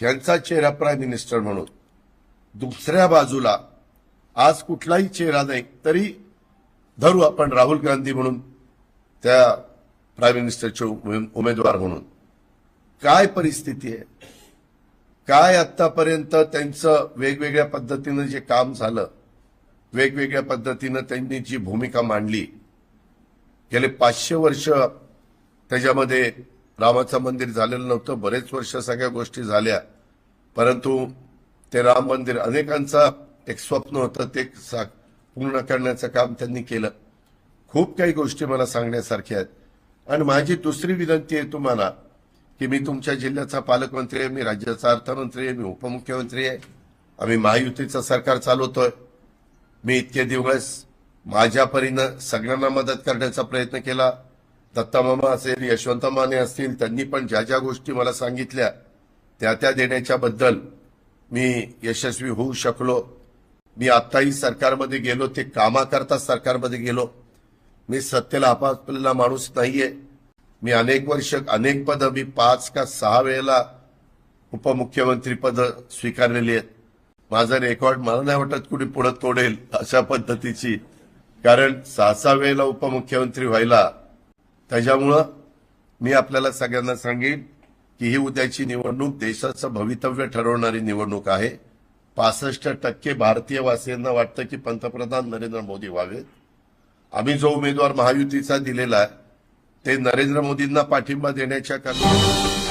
ह्यांचा चेहरा prime minister म्हणून. दुसऱ्या बाजूला आज कुठलाही चेहरा नाही तरी धरू आपण राहुल गांधी म्हणून त्या प्राईम मिनिस्टरचे उमे- उमेदवार म्हणून. काय परिस्थिती आहे? काय आतापर्यंत त्यांचं वेगवेगळ्या पद्धतीनं जे काम झालं वेगवेगळ्या पद्धतीनं त्यांनी जी भूमिका मांडली गेले पाचशे वर्ष त्याच्यामध्ये रामाचं मंदिर झालेलं नव्हतं. बरेच वर्ष सगळ्या गोष्टी झाल्या. परंतु ते राम मंदिर अनेकांचा एक स्वप्न होतं. ते सा- पूर्ण करण्याचं काम त्यांनी केलं. खूप काही गोष्टी मला सांगण्यासारख्या आहेत. आणि माझी दुसरी विनंती आहे तुम्हाला की मी तुमच्या जिल्ह्याचा पालकमंत्री आहे मी राज्याचा अर्थमंत्री आहे मी उपमुख्यमंत्री आहे. आम्ही महायुतीचं सरकार चालवतोय. मी इतके दिवस माझ्या परीनं सगळ्यांना मदत करण्याचा प्रयत्न केला. दत्तामामा असेल यशवंत माने असतील त्यांनी पण ज्या ज्या गोष्टी मला सांगितल्या त्या त्या देण्याच्या बद्दल मी यशस्वी होऊ शकलो. मी आत्ताही सरकारमध्ये गेलो ते कामाकरता सरकारमध्ये गेलो. मी सत्तेला आपापलेला माणूस नाहीये. मी अनेक वर्ष अनेक पदं मी पाच का सहा वेळेला उपमुख्यमंत्री पद स्वीकारलेली आहेत. माझा रेकॉर्ड मला नाही वाटत कुणी पुढे तोडेल अशा पद्धतीची. कारण सहा सहा वेळेला उपमुख्यमंत्री व्हायला त्याच्यामुळं मी आपल्याला सगळ्यांना सांगेन की ही उद्याची निवडणूक देशाचं भवितव्य ठरवणारी निवडणूक आहे. पासष्ट टक्के भारतीय वासियांना वाटतं की पंतप्रधान नरेंद्र मोदी व्हावेत. आम्ही जो उमेदवार महायुतीचा दिलेला आहे ते नरेंद्र मोदींना पाठिंबा देण्याच्या कारण